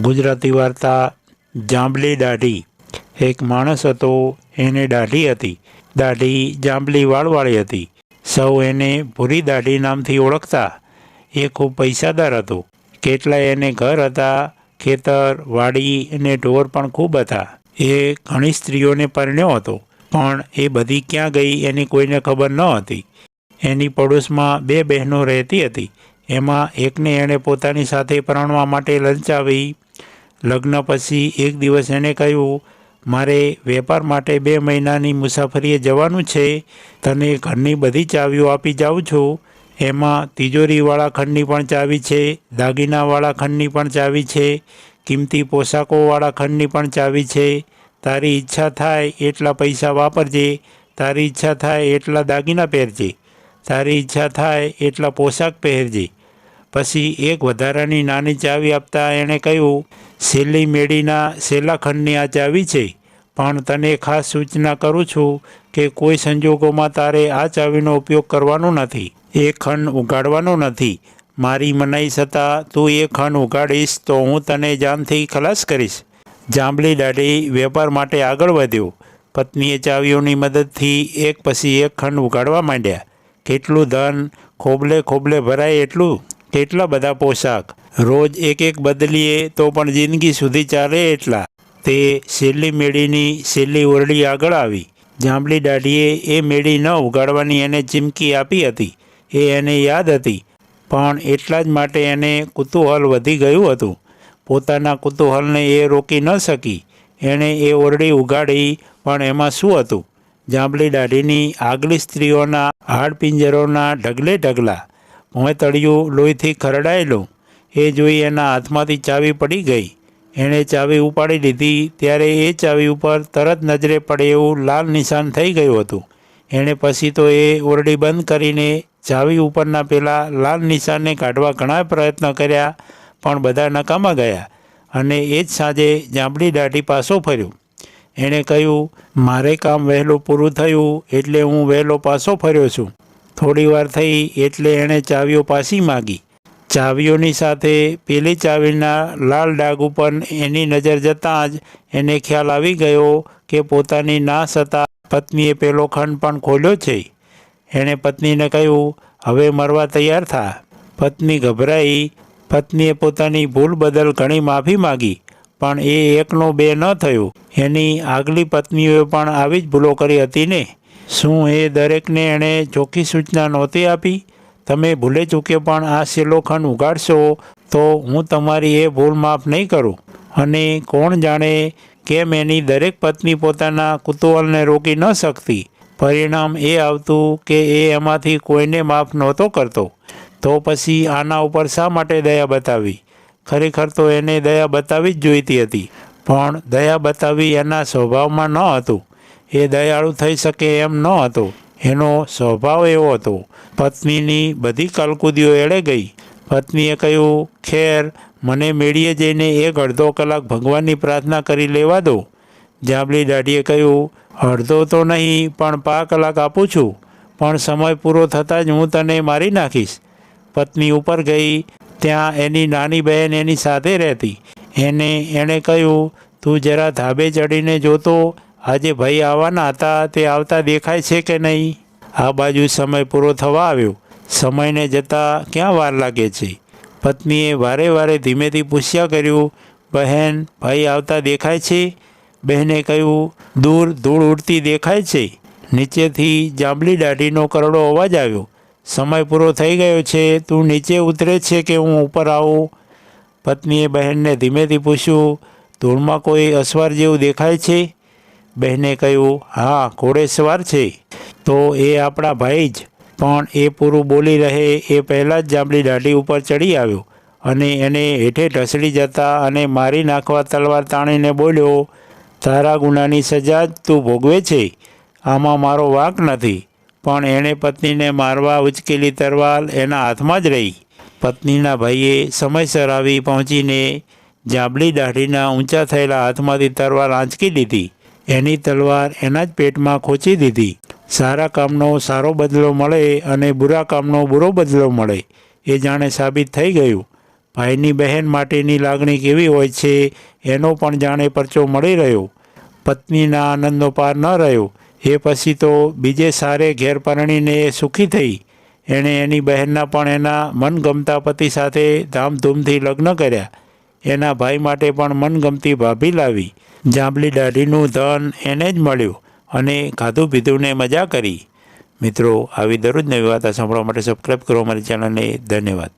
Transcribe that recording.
ગુજરાતી વાર્તા જાંબલી દાઢી. એક માણસ હતો, એને દાઢી હતી. દાઢી જાંબલી વાળવાળી હતી. સૌ એને ભૂરી દાઢી નામથી ઓળખતા. એ ખૂબ પૈસાદાર હતો. કેટલાય એને ઘર હતા, ખેતર, વાડી અને ઢોર પણ ખૂબ હતા. એ ઘણી સ્ત્રીઓને પરણ્યો હતો, પણ એ બધી ક્યાં ગઈ એની કોઈને ખબર ન હતી. એની પડોશમાં બે બહેનો રહેતી હતી. એમાં એકને એણે પોતાની સાથે પરણવા માટે લલચાવી લગ્ન પછી એક દિવસ એણે કહ્યું, મારે વેપાર માટે બે મહિનાની મુસાફરીએ જવાનું છે. તને ઘરની બધી ચાવીઓ આપી જાઉં છું. એમાં તિજોરીવાળા ખંડની પણ ચાવી છે, દાગીનાવાળા ખંડની પણ ચાવી છે, કિંમતી પોશાકોવાળા ખંડની પણ ચાવી છે. તારી ઈચ્છા થાય એટલા પૈસા વાપરજે, તારી ઈચ્છા થાય એટલા દાગીના પહેરજે, તારી ઈચ્છા થાય એટલા પોશાક પહેરજે પછી એક વધારાની નાની ચાવી આપતા એણે કહ્યું છેલ્લી મેળીના છેલ્લા ખંડની આ ચાવી છે, પણ તને ખાસ સૂચના કરું છું કે કોઈ સંજોગોમાં તારે આ ચાવીનો ઉપયોગ કરવાનો નથી, એ ખંડ ઉગાડવાનો નથી. મારી મનાઈ છતાં તું એ ખંડ ઉગાડીશ તો હું તને જાનથી ખલાસ કરીશ. જાંબલી દાઢી વેપાર માટે આગળ વધ્યો. પત્નીએ ચાવીઓની મદદથી એક પછી એક ખંડ ઉગાડવા માંડ્યા. કેટલું ધન ખોબલે ખોબલે ભરાય એટલું? કેટલા બધા પોશાક. રોજ એક એક બદલીએ તો પણ જિંદગી સુધી ચાલે એટલા. તે છેલ્લી મેળીની છેલ્લી ઓરડી આગળ આવી. જાંબલી દાઢીએ એ મેળી ન ઉગાડવાની એને ચીમકી આપી હતી. એ એને યાદ હતી. પણ એટલા જ માટે એને કુતૂહલ વધી ગયું હતું. પોતાના કુતૂહલને એ રોકી ન શકી. એણે એ ઓરડી ઉગાડી, પણ એમાં શું હતું? જાંબલી દાઢીની આગલી સ્ત્રીઓના હાડપિંજરોના ઢગલે ઢગલા મોંએ તળિયું લોહીથી ખરડાયેલું, એ જોઈ એના હાથમાંથી ચાવી પડી ગઈ. એણે ચાવી ઉપાડી લીધી, ત્યારે એ ચાવી ઉપર તરત નજરે પડે એવું લાલ નિશાન થઈ ગયું હતું. એણે પછી તો એ ઓરડી બંધ કરીને ચાવી ઉપરના પેલા લાલ નિશાનને કાઢવા ઘણા પ્રયત્ન કર્યા, પણ બધા નકામા ગયા અને એ જ સાંજે જાંબડી દાઢી પાછો ફર્યો. એણે કહ્યું, મારે કામ વહેલું પૂરું થયું, એટલે હું વહેલો પાછો ફર્યો છું. થોડી વાર થઈ એટલે એણે ચાવીઓ પાછી માગી. ચાવીઓની સાથે પેલી ચાવીના લાલ ડાઘ ઉપર એની નજર જતાં જ એને ખ્યાલ આવી ગયો કે પોતાની ના સતા પત્નીએ પેલો ખંડ પણ ખોલ્યો છે. એણે પત્નીને કહ્યું, હવે મરવા તૈયાર થા. પત્ની ગભરાઈ. પત્નીએ પોતાની ભૂલ બદલ ઘણી માફી માગી, પણ એ એકનો બે ન થયો. એની આગલી પત્નીઓએ પણ આવી જ ભૂલો કરી હતી ને? શું એ દરેકને એણે ચોખ્ખી સૂચના નહોતી આપી? તમે ભૂલે ચૂકે પણ આ શિલોખંડ ઉગાડશો તો હું તમારી એ ભૂલ માફ નહીં કરું. અને કોણ જાણે કેમ એની દરેક પત્ની પોતાના કુતૂહલને રોકી ન શકતી? પરિણામ એ આવતું કે એ એમાંથી કોઈને માફ નહોતો કરતો. તો પછી આના ઉપર શા માટે દયા બતાવી? ખરેખર તો એને દયા બતાવી જ જોઈતી હતી. પણ દયા બતાવી એના સ્વભાવમાં ન હતું. એ દયાળુ થઈ શકે એમ ન હતો. એનો સ્વભાવ એવો હતો. પત્નીની બધી કલકુદીઓ એળે ગઈ. પત્નીએ કહ્યું, ખેર, મને મેળીએ જઈને એક અડધો કલાક ભગવાનની પ્રાર્થના કરી લેવા દો. જાંબલી દાઢીએ કહ્યું, અડધો તો નહીં, પણ પા કલાક આપું છું. પણ સમય પૂરો થતાં જ હું તને મારી નાખીશ. પત્ની ઉપર ગઈ. ત્યાં એની નાની બહેન એની સાથે રહેતી. એને એણે કહ્યું, તું જરા ધાબે ચડીને જોતો આજે ભાઈ આવવાના હતા, તે આવતા દેખાય છે કે નહીં? આ બાજુ સમય પૂરો થવા આવ્યો. સમયને જતાં ક્યાં વાર લાગે છે? પત્નીએ વારે વારે ધીમેથી પૂછ્યા કર્યું, બહેન, ભાઈ આવતા દેખાય છે? બહેને કહ્યું, દૂર ધૂળ ઉડતી દેખાય છે. નીચેથી જાંબલી દાઢીનો કરડો અવાજ આવ્યો. સમય પૂરો થઈ ગયો છે, તું નીચે ઉતરે છે કે હું ઉપર આવું? પત્નીએ બહેનને ધીમેથી પૂછ્યું, ધૂળમાં કોઈ અસવાર જેવું દેખાય છે? બહેને કહ્યું, હા, ઘોડેસવાર છે. તો એ આપણા ભાઈ જ, પણ એ પૂરું બોલી રહે એ પહેલાં જ જાંબલી દાઢી ઉપર ચડી આવ્યો અને એને હેઠે ઢસડી જતા અને મારી નાખવા તલવાર તાણીને બોલ્યો, તારા ગુનાની સજા તું ભોગવે છે. આમાં મારો વાંક નથી, પણ એણે પત્નીને મારવા ઉચકેલી તરવાલ એના હાથમાં જ રહી. પત્નીના ભાઈએ સમયસર આવી પહોંચીને જાંબલી દાઢીના ઊંચા થયેલા હાથમાંથી તરવાલ આંચકી લીધી એની તલવાર એના જ પેટમાં ખોચી દીધી. સારા કામનો સારો બદલો મળે અને બુરા કામનો બુરો બદલો મળે, એ જાણે સાબિત થઈ ગયું. ભાઈની બહેન માટેની લાગણી કેવી હોય છે, એનો પણ જાણે પરચો મળી રહ્યો. પત્નીના આનંદનો પાર ન રહ્યો. એ પછી તો બીજે સારે ઘેર પરણીને એ સુખી થઈ. એણે એની બહેનના પણ એના મનગમતા પતિ સાથે ધામધૂમથી લગ્ન કર્યા. એના ભાઈ માટે પણ મનગમતી ભાભી લાવી. જાંબલી દાઢીનું ધન એને જ મળ્યું અને ખાધું પીધુંને મજા કરી. મિત્રો, આવી દરરોજ નવી વાર્તા સાંભળવા માટે સબસ્ક્રાઈબ કરો અમારી ચેનલને ધન્યવાદ.